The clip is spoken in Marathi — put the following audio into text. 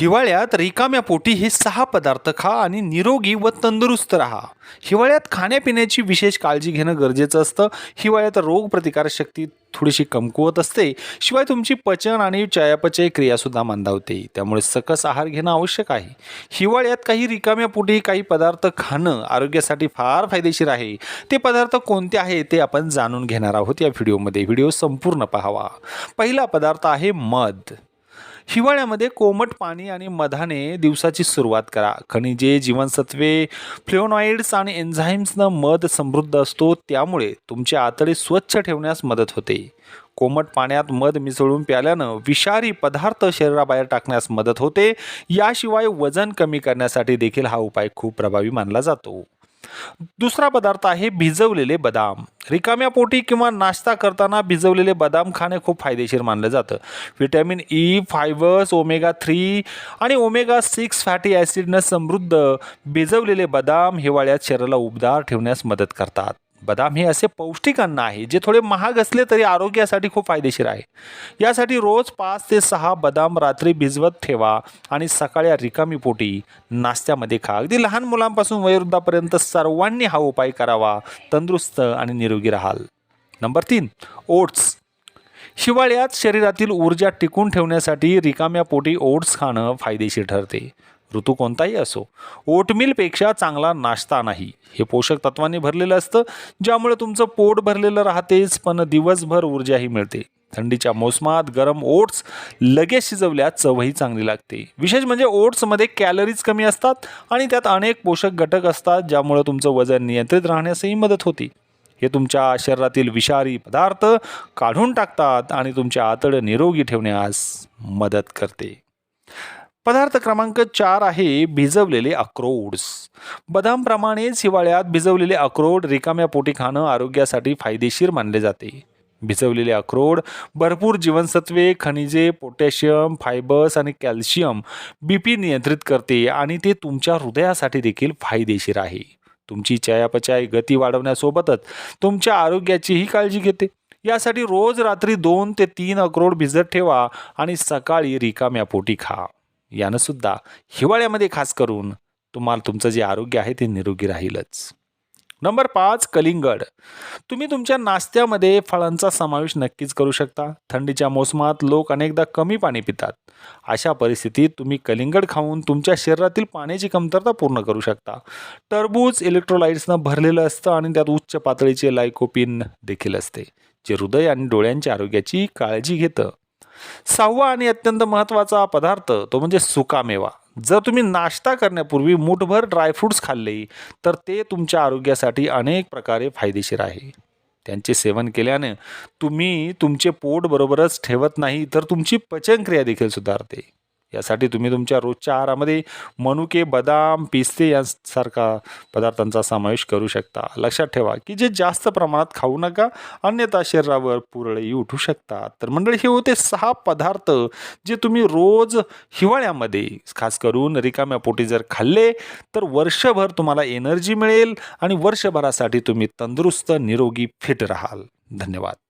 हिवाळ्यात रिकाम्या पोटी हे सहा पदार्थ खा आणि निरोगी व तंदुरुस्त राहा. हिवाळ्यात खाण्यापिण्याची विशेष काळजी घेणं गरजेचं असतं. हिवाळ्यात रोगप्रतिकारशक्ती थोडीशी कमकुवत असते. शिवाय तुमची पचन आणि चयापचय क्रियासुद्धा मंदावते. त्यामुळे सकस आहार घेणं आवश्यक आहे. हिवाळ्यात काही रिकाम्या पोटी काही पदार्थ खाणं आरोग्यासाठी फार फायदेशीर आहे. ते पदार्थ कोणते आहे ते आपण जाणून घेणार आहोत या व्हिडिओमध्ये. व्हिडिओ संपूर्ण पाहावा. पहिला पदार्थ आहे मध. हिवाळ्यामध्ये कोमट पाणी आणि मधाने दिवसाची सुरुवात करा. खनिजे जीवनसत्वे फ्लेवनॉइड्स आणि एन्झाईम्सनं मध समृद्ध असतो त्यामुळे तुमचे आतडे स्वच्छ ठेवण्यास मदत होते. कोमट पाण्यात मध मिसळून प्याल्यानं विषारी पदार्थ शरीराबाहेर टाकण्यास मदत होते. याशिवाय वजन कमी करण्यासाठी देखील हा उपाय खूप प्रभावी मानला जातो. दुसरा पदार्थ आहे भिजवलेले बदाम. रिकाम्या पोटी किंवा नाश्ता करताना भिजवलेले बदाम खाणे खूप फायदेशीर मानलं जातं. Vitamin E fibres omega three आणि ओमेगा सिक्स फॅटी ॲसिडनं समृद्ध भिजवलेले बदाम हिवाळ्यात शरीराला उबदार ठेवण्यास मदत करतात. बदाम हे असे पौष्टिक अन्न आहे जे थोडे महाग असले तरी आरोग्यासाठी खूप फायदेशीर आहे. यासाठी रोज पाच ते सहा बदाम रात्री भिजवत ठेवा आणि सकाळी रिकामी पोटी नाश्त्यामध्ये खा. अगदी लहान मुलांपासून वयोवृद्धापर्यंत सर्वांनी हा उपाय करावा. तंदुरुस्त आणि निरोगी राहाल. नंबर तीन ओट्स. हिवाळ्यात शरीरातील ऊर्जा टिकून ठेवण्यासाठी रिकाम्या पोटी ओट्स खाणं फायदेशीर ठरते. ऋतू कोणताही असो ओटमीलपेक्षा चांगला नाश्ता नाही. हे पोषक तत्वांनी भरलेलं असतं ज्यामुळे तुमचं पोट भरलेलं राहतेच पण दिवसभर ऊर्जाही मिळते. थंडीच्या मोसमात गरम ओट्स लगेच शिजवल्यास चवही चांगली लागते. विशेष म्हणजे ओट्समध्ये कॅलरीज कमी असतात आणि त्यात अनेक पोषक घटक असतात ज्यामुळे तुमचं वजन नियंत्रित राहण्यासही मदत होते. हे तुमच्या शरीरातील विषारी पदार्थ काढून टाकतात आणि तुमचे आतडं निरोगी ठेवण्यास मदत करते. पदार्थ क्रमांक चार आहे भिजवलेले अक्रोड्स. बदामप्रमाणेच हिवाळ्यात भिजवलेले अक्रोड रिकाम्या पोटी खाणं आरोग्यासाठी फायदेशीर मानले जाते. भिजवलेले अक्रोड भरपूर जीवनसत्वे खनिजे पोटॅशियम फायबर्स आणि कॅल्शियम बी पी नियंत्रित करते आणि ते तुमच्या हृदयासाठी देखील फायदेशीर आहे. तुमची चयापचय गती वाढवण्यासोबतच तुमच्या आरोग्याचीही काळजी घेते. यासाठी रोज रात्री दोन ते तीन अक्रोड भिजत ठेवा आणि सकाळी रिकाम्या पोटी खा. यानं सुद्धा हिवाळ्यामध्ये खास करून तुम्हाला तुमचं जे आरोग्य आहे ते निरोगी राहीलच. नंबर पाच कलिंगड. तुम्ही तुमच्या नाश्त्यामध्ये फळांचा समावेश नक्कीच करू शकता. थंडीच्या मोसमात लोक अनेकदा कमी पाणी पितात. अशा परिस्थितीत तुम्ही कलिंगड खाऊन तुमच्या शरीरातील पाण्याची कमतरता पूर्ण करू शकता. टरबूज इलेक्ट्रोलाइट्सनं भरलेलं असतं आणि त्यात उच्च पातळीचे लायकोपिन देखील असते जे हृदय आणि डोळ्यांच्या आरोग्याची काळजी घेतं. सहावा आणि अत्यंत महत्त्वाचा पदार्थ तो म्हणजे सुकामेवा. जर तुम्ही नाश्ता करण्यापूर्वी मुठभर ड्रायफ्रूट्स खाल्ले तर ते तुमच्या आरोग्यासाठी अनेक प्रकारे फायदेशीर आहे. त्यांचे सेवन केल्याने तुम्ही तुमचे पोट बरोबरच ठेवत नाही तर तुमची पचनक्रिया देखील सुधारते. यासाठी तुम्ही तुमच्या रोजच्या आहारामध्ये मनुके बदाम पिस्ते यांसारखा पदार्थांचा समावेश करू शकता. लक्षात ठेवा की जे जास्त प्रमाणात खाऊ नका अन्यथा शरीरावर पुरळी उठू शकतात. तर मंडळी हे होते सहा पदार्थ जे तुम्ही रोज हिवाळ्यामध्ये खास करून रिकाम्या पोटी जर खाल्ले तर वर्षभर तुम्हाला एनर्जी मिळेल आणि वर्षभरासाठी तुम्ही तंदुरुस्त निरोगी फिट राहाल. धन्यवाद.